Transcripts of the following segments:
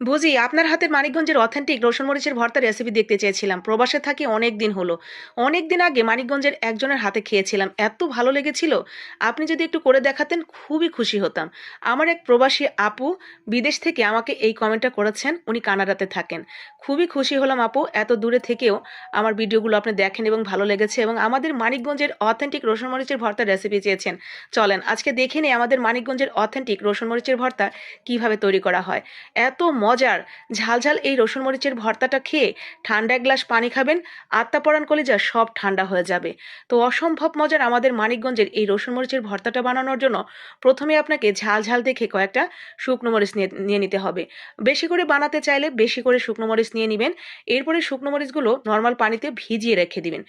বুঝি, আপনার হাতের মানিকগঞ্জের অথেন্টিক রসুন মরিচের ভর্তা রেসিপি দেখতে চেয়েছিলাম। প্রবাসে থাকি অনেক দিন হলো। অনেক দিন আগে মানিকগঞ্জের একজনের হাতে খেয়েছিলাম। এত ভালো লেগেছিল। আপনি যদি একটু করে দেখাতেন, খুবই খুশি হতাম। আমার এক প্রবাসী আপু বিদেশ থেকে আমাকে এই কমেন্টটা করেছেন। উনি কানাডাতে থাকেন। খুবই খুশি হলাম আপু। এত দূরে থেকেও আমার ভিডিওগুলো আপনি দেখেন এবং ভালো লেগেছে এবং আমাদের মানিকগঞ্জের অথেন্টিক রসুন মরিচের ভর্তা রেসিপি চেয়েছেন। চলেন, আজকে দেখে নিই আমাদের মানিকগঞ্জের অথেন্টিক রসুন মরিচের ভর্তা কীভাবে তৈরি করা হয়। এত মজার। ঝালঝাল এই রসুন মরিচের ভর্তাটা খেয়ে ঠান্ডা এক গ্লাস পানি খাবেন আত্মা পরাণ কলিজা সব ঠান্ডা হয়ে যাবে। তো অসম্ভব মজার আমাদের মানিকগঞ্জের এই রসুন মরিচের ভর্তাটা বানানোর জন্য প্রথমে আপনাকে ঝাল ঝাল দেখে কয়েকটা শুকনো মরিচ নিয়ে নিতে হবে। বেশি করে বানাতে চাইলে বেশি করে শুকনো মরিচ নিয়ে নেবেন। এরপরে শুকনো মরিচগুলো নর্মাল পানিতে ভিজিয়ে রেখে দিবেন।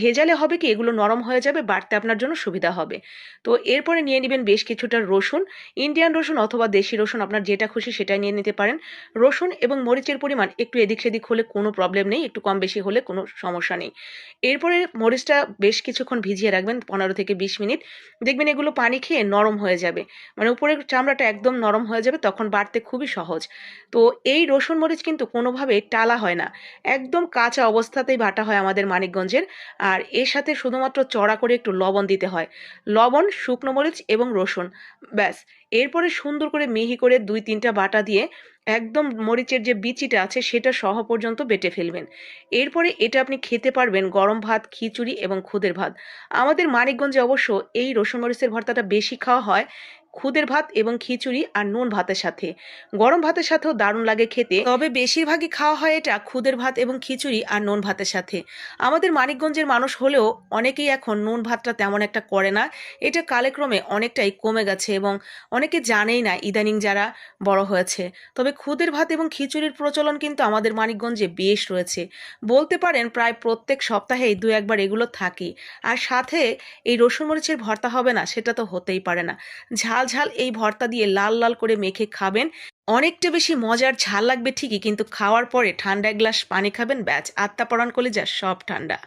ভেজালে হবে কি এগুলো নরম হয়ে যাবে, বাড়তে আপনার জন্য সুবিধা হবে। তো এরপরে নিয়ে নেবেন বেশ কিছুটা রসুন। ইন্ডিয়ান রসুন অথবা দেশি রসুন আপনার যেটা খুশি সেটাই নিয়ে নিতে পারেন। রসুন এবং মরিচের পরিমাণ একটু এদিক সেদিক হলে কোনো প্রবলেম নেই, একটু কম বেশি হলে কোনো সমস্যা নেই। এরপরে মরিচটা বেশ কিছুক্ষণ ভিজিয়ে রাখবেন পনেরো থেকে বিশ মিনিট। দেখবেন এগুলো পানি খেয়ে নরম হয়ে যাবে। মানে উপরের চামড়াটা একদম নরম হয়ে যাবে, তখন বাড়তে খুবই সহজ। তো এই রসুন মরিচ কিন্তু কোনোভাবে টালা হয় না। একদম কাঁচা অবস্থাতেই বাটা হয় আমাদের মানিকগঞ্জের। আর এর সাথে শুধুমাত্র চড়া করে একটু লবণ দিতে হয়। লবণ, শুকনো মরিচ এবং রসুন, ব্যাস। এরপরে সুন্দর করে মিহি করে দুই তিনটা বাটা দিয়ে একদম মরিচের যে বিচিটা আছে সেটা সহ পর্যন্ত বেটে ফেলবেন। এরপরে এটা আপনি খেতে পারবেন গরম ভাত, খিচুড়ি এবং খুদের ভাত। আমাদের মানিকগঞ্জে অবশ্য এই রসুন মরিচের ভর্তাটা বেশি খাওয়া হয়। খুদের ভাত এবং খিচুড়ি আর নুন ভাতের সাথে। গরম ভাতের সাথেও দারুণ লাগে খেতে। তবে বেশিরভাগই খাওয়া হয় এটা খুদের ভাত এবং খিচুড়ি আর নুন ভাতের সাথে। আমাদের মানিকগঞ্জের মানুষ হলেও অনেকেই এখন নুন ভাতটা তেমন একটা করে না। এটা কালেক্রমে অনেকটাই কমে গেছে এবং অনেকে জানেই না ইদানিং যারা বড় হয়েছে। তবে খুদের ভাত এবং খিচুড়ির প্রচলন কিন্তু আমাদের মানিকগঞ্জে বেশ রয়েছে। বলতে পারেন প্রায় প্রত্যেক সপ্তাহেই দু একবার এগুলো থাকে। আর সাথে এই রসুন মরিচের ভর্তা হবে না, সেটা তো হতেই পারে না। ঝাল ঝাল এই ভর্তা দিয়ে লাল লাল করে মেখে খাবেন। অনেকটা বেশি মজার ঝাল লাগবে ঠিকই, কিন্তু খাওয়ার পরে ঠান্ডা এক গ্লাস পানি খাবেন ব্যাচ আত্মা পরাণ করলে যা সব ঠান্ডা।